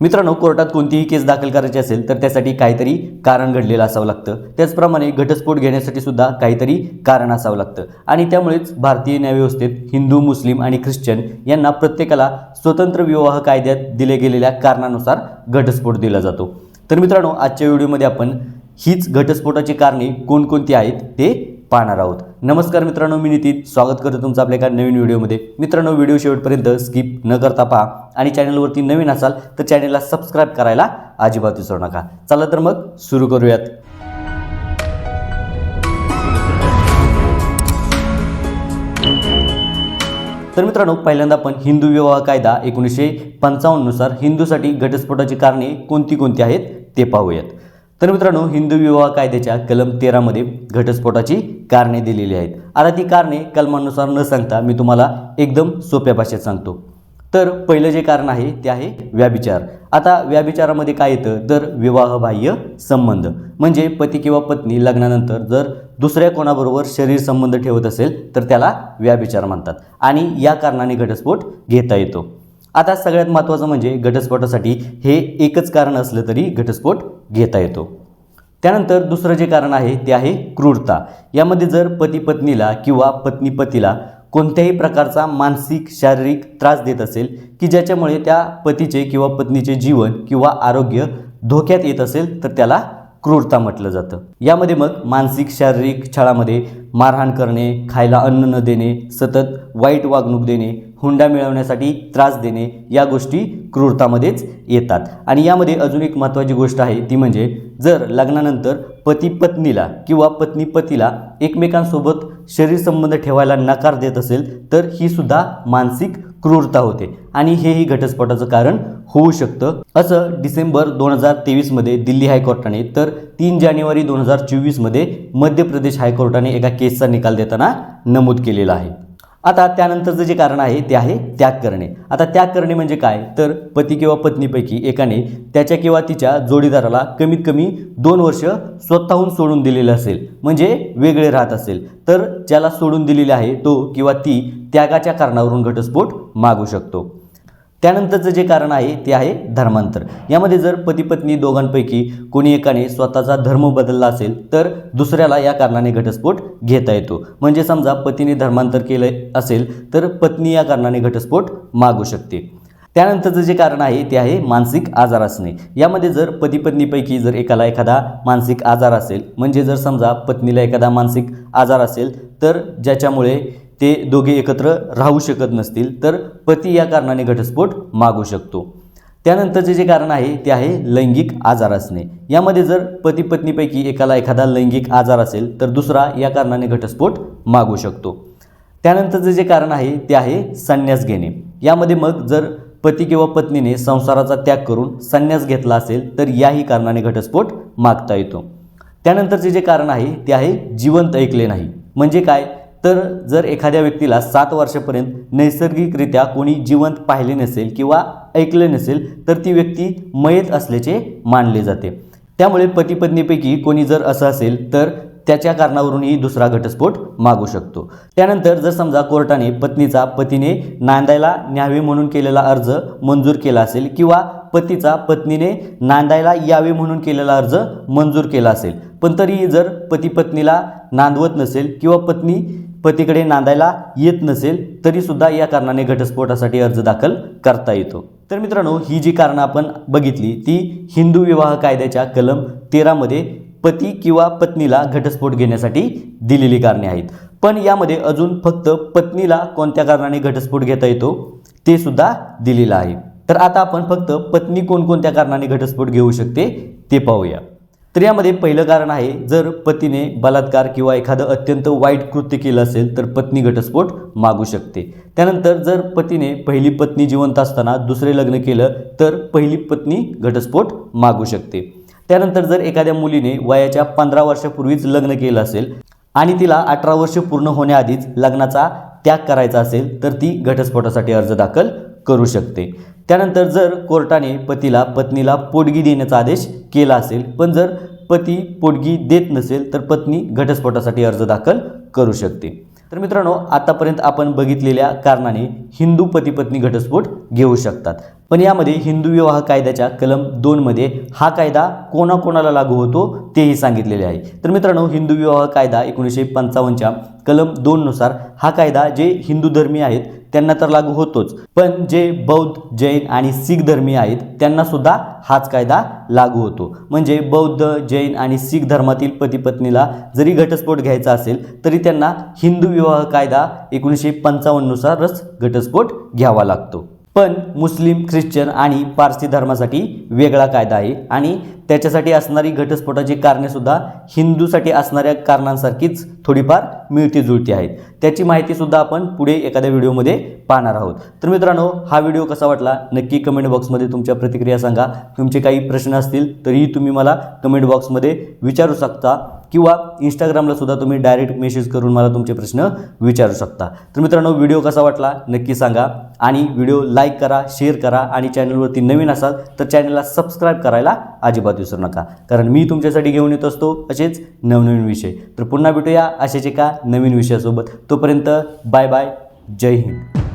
मित्रांनो कोर्टात कोणतीही केस दाखल करायची असेल तर त्यासाठी काहीतरी कारण घडलेलं असावं लागतं. त्याचप्रमाणे घटस्फोट घेण्यासाठी सुद्धा काहीतरी कारण असावं लागतं. आणि त्यामुळेच भारतीय न्यायव्यवस्थेत हिंदू मुस्लिम आणि ख्रिश्चन यांना प्रत्येकाला स्वतंत्र विवाह कायद्यात दिले गेलेल्या कारणानुसार घटस्फोट दिला जातो. तर मित्रांनो आजच्या व्हिडिओमध्ये आपण हीच घटस्फोटाची कारणे कोणकोणती आहेत ते पाहणार आहोत. नमस्कार मित्रांनो मी नितीन. स्वागत करतो तुमचं आपल्या एका नवीन व्हिडिओमध्ये. मित्रांनो व्हिडिओ शेवटपर्यंत स्किप न करता पहा आणि चॅनलवरती नवीन असाल तर चॅनलला सबस्क्राईब करायला अजिबात विसरू नका. चला तर मग सुरू करूयात. तर मित्रांनो पहिल्यांदा आपण हिंदू विवाह कायदा एकोणीसशे पंचावन्ननुसार हिंदूसाठी घटस्फोटाची कारणे कोणती कोणती आहेत ते पाहूयात. तर मित्रांनो हिंदू विवाह कायद्याच्या कलम तेरामध्ये घटस्फोटाची कारणे दिलेली आहेत. आता ती कारणे कलमानुसार न सांगता मी तुम्हाला एकदम सोप्या भाषेत सांगतो. तर पहिलं जे कारण आहे ते आहे व्याभिचार. आता व्याभिचारामध्ये काय येतं? तर विवाहबाह्य संबंध. म्हणजे पती किंवा पत्नी लग्नानंतर जर दुसऱ्या कोणाबरोबर शरीर संबंध ठेवत असेल तर त्याला व्याभिचार म्हणतात आणि या कारणाने घटस्फोट घेता येतो. आता सगळ्यात महत्त्वाचं म्हणजे घटस्फोटासाठी हे एकच कारण असलं तरी घटस्फोट घेता येतो. त्यानंतर दुसरं जे कारण आहे ते आहे क्रूरता. यामध्ये जर पती पत्नीला किंवा पत्नी पतीला कोणत्याही प्रकारचा मानसिक शारीरिक त्रास देत असेल की ज्याच्यामुळे त्या पतीचे किंवा पत्नीचे जीवन किंवा आरोग्य धोक्यात येत असेल तर त्याला क्रूरता म्हटलं जातं. यामध्ये मग मानसिक शारीरिक छळामध्ये मारहाण करणे खायला अन्न न देणे सतत वाईट वागणूक देणे हुंडा मिळवण्यासाठी त्रास देणे या गोष्टी क्रूरतामध्येच येतात. आणि यामध्ये अजून एक महत्त्वाची गोष्ट आहे ती म्हणजे जर लग्नानंतर पती पत्नीला किंवा पत्नी पतीला एकमेकांसोबत शरीर संबंध ठेवायला नकार देत असेल तर ही सुद्धा मानसिक क्रूरता होते. आणि हेही घटस्फोटाचं कारण होऊ शकतं. असं डिसेंबर दोन हजार तेवीसमध्ये दिल्ली हायकोर्टाने तर तीन जानेवारी दोन हजार चोवीसमध्ये मध्य प्रदेश हायकोर्टाने एका केसचा निकाल देताना नमूद केलेला आहे. आता त्यानंतरचं जे कारण आहे ते आहे त्याग करणे. आता त्याग करणे म्हणजे काय? तर पती किंवा पत्नीपैकी एकाने त्याच्या किंवा तिच्या जोडीदाराला कमीत कमी दोन वर्ष स्वतःहून सोडून दिलेलं असेल. म्हणजे वेगळे राहत असेल. तर ज्याला सोडून दिलेले आहे तो किंवा ती त्यागाच्या कारणावरून घटस्फोट मागू शकतो. त्यानंतरचं जे कारण आहे ते आहे धर्मांतर. यामध्ये जर पती पत्नी दोघांपैकी कोणी एकाने स्वतःचा धर्म बदलला असेल तर दुसऱ्याला या कारणाने घटस्फोट घेता येतो. म्हणजे समजा पतीने धर्मांतर केलं असेल तर पत्नी या कारणाने घटस्फोट मागू शकते. त्यानंतरचं जे कारण आहे ते आहे मानसिक आजार असणे. यामध्ये जर पती पत्नीपैकी जर एकाला एखादा मानसिक आजार असेल म्हणजे जर समजा पत्नीला एखादा मानसिक आजार असेल तर ज्याच्यामुळे ते दोघे एकत्र राहू शकत नसतील तर पती या कारणाने घटस्फोट मागू शकतो. त्यानंतरचे जे कारण आहे ते आहे लैंगिक आजार असणे. यामध्ये जर पती पत्नीपैकी एकाला एखादा लैंगिक आजार असेल तर दुसरा या कारणाने घटस्फोट मागू शकतो. त्यानंतरचे जे कारण आहे ते आहे संन्यास घेणे. यामध्ये मग जर पती किंवा पत्नीने संसाराचा त्याग करून संन्यास घेतला असेल तर याही कारणाने घटस्फोट मागता येतो. त्यानंतरचे जे कारण आहे ते आहे जिवंत ऐकले नाही. म्हणजे काय? तर जर एखाद्या व्यक्तीला सात वर्षापर्यंत नैसर्गिकरित्या कोणी जिवंत पाहिले नसेल किंवा ऐकले नसेल तर ती व्यक्ती मयत असल्याचे मानले जाते. त्यामुळे पतीपत्नीपैकी कोणी जर असं असेल तर त्याच्या कारणावरूनही दुसरा घटस्फोट मागू शकतो. त्यानंतर जर समजा कोर्टाने पत्नीचा पतीने नांदायला न्यावे म्हणून केलेला अर्ज मंजूर केला असेल किंवा पतीचा पत्नीने नांदायला यावे म्हणून केलेला अर्ज मंजूर केला असेल पण तरीही जर पती पत्नीला नांदवत नसेल किंवा पत्नी पतीकडे नांदायला येत नसेल तरीसुद्धा या कारणाने घटस्फोटासाठी अर्ज दाखल करता येतो. तर मित्रांनो ही जी कारणं आपण बघितली ती हिंदू विवाह कायद्याच्या कलम तेरामध्ये पती किंवा पत्नीला घटस्फोट घेण्यासाठी दिलेली कारणे आहेत. पण यामध्ये अजून फक्त पत्नीला कोणत्या कारणाने घटस्फोट घेता येतो ते सुद्धा दिलेलं आहे. तर आता आपण फक्त पत्नी कोणकोणत्या कारणाने घटस्फोट घेऊ शकते ते पाहूया. तर यामध्ये पहिलं कारण आहे जर पतीने बलात्कार किंवा एखादं अत्यंत वाईट कृत्य केलं असेल तर पत्नी घटस्फोट मागू शकते. त्यानंतर जर पतीने पहिली पत्नी जिवंत असताना दुसरे लग्न केलं तर पहिली पत्नी घटस्फोट मागू शकते. त्यानंतर जर एखाद्या मुलीने वयाच्या पंधरा वर्षापूर्वीच लग्न केलं असेल आणि तिला अठरा वर्ष पूर्ण होण्याआधीच लग्नाचा त्याग करायचा असेल तर ती घटस्फोटासाठी अर्ज दाखल करू शकते. त्यानंतर जर कोर्टाने पतीला पत्नीला पोटगी देण्याचा आदेश केला असेल पण जर पती पोटगी देत नसेल तर पत्नी घटस्फोटासाठी अर्ज दाखल करू शकते. तर मित्रांनो आतापर्यंत आपण बघितलेल्या कारणाने हिंदू पती पत्नी घटस्फोट घेऊ शकतात. पण यामध्ये हिंदू विवाह कायद्याच्या कलम दोनमध्ये हा कायदा कोणाकोणाला लागू होतो तेही सांगितलेले आहे. तर मित्रांनो हिंदू विवाह कायदा एकोणीसशे पंचावन्नच्या कलम दोननुसार हा कायदा जे हिंदू धर्मीय आहेत त्यांना तर लागू होतोच. पण जे बौद्ध जैन आणि शीख धर्मीय आहेत त्यांना सुद्धा हाच कायदा लागू होतो. म्हणजे बौद्ध जैन आणि शीख धर्मातील पतीपत्नीला जरी घटस्फोट घ्यायचा असेल तरी त्यांना हिंदू विवाह कायदा एकोणीसशे पंचावन्ननुसारच घटस्फोट घ्यावा लागतो. पण मुस्लिम ख्रिश्चन आणि पारसी धर्मासाठी वेगळा कायदा आहे आणि त्याच्यासाठी असणारी घटस्फोटाची कारणेसुद्धा हिंदूसाठी असणाऱ्या कारणांसारखीच थोडीफार मिळती जुळती आहेत. त्याची माहितीसुद्धा आपण पुढे एखाद्या व्हिडिओमध्ये पाहणार आहोत. तर मित्रांनो हा व्हिडिओ कसा वाटला? नक्की कमेंट बॉक्समध्ये तुमच्या प्रतिक्रिया सांगा. तुमचे काही प्रश्न असतील तरीही तुम्ही मला कमेंट बॉक्समध्ये विचारू शकता किंवा इंस्टाग्रामला सुद्धा तुम्ही डायरेक्ट मेसेज करून मला तुमचे प्रश्न विचारू शकता. तर मित्रांनो व्हिडिओ कसा वाटला? नक्की सांगा. आणि व्हिडिओ लाईक करा शेअर करा. आणि चॅनलवरती नवीन असाल तर चॅनलला सबस्क्राईब करायला अजिबात अजिबात विसरू नका. कारण मी तुमच्यासाठी घेऊन येत असतो असेच नवनवीन विषय. तर पुन्हा भेटूया अशाच एका नवीन विषयासोबत. तोपर्यंत बाय बाय. जय हिंद.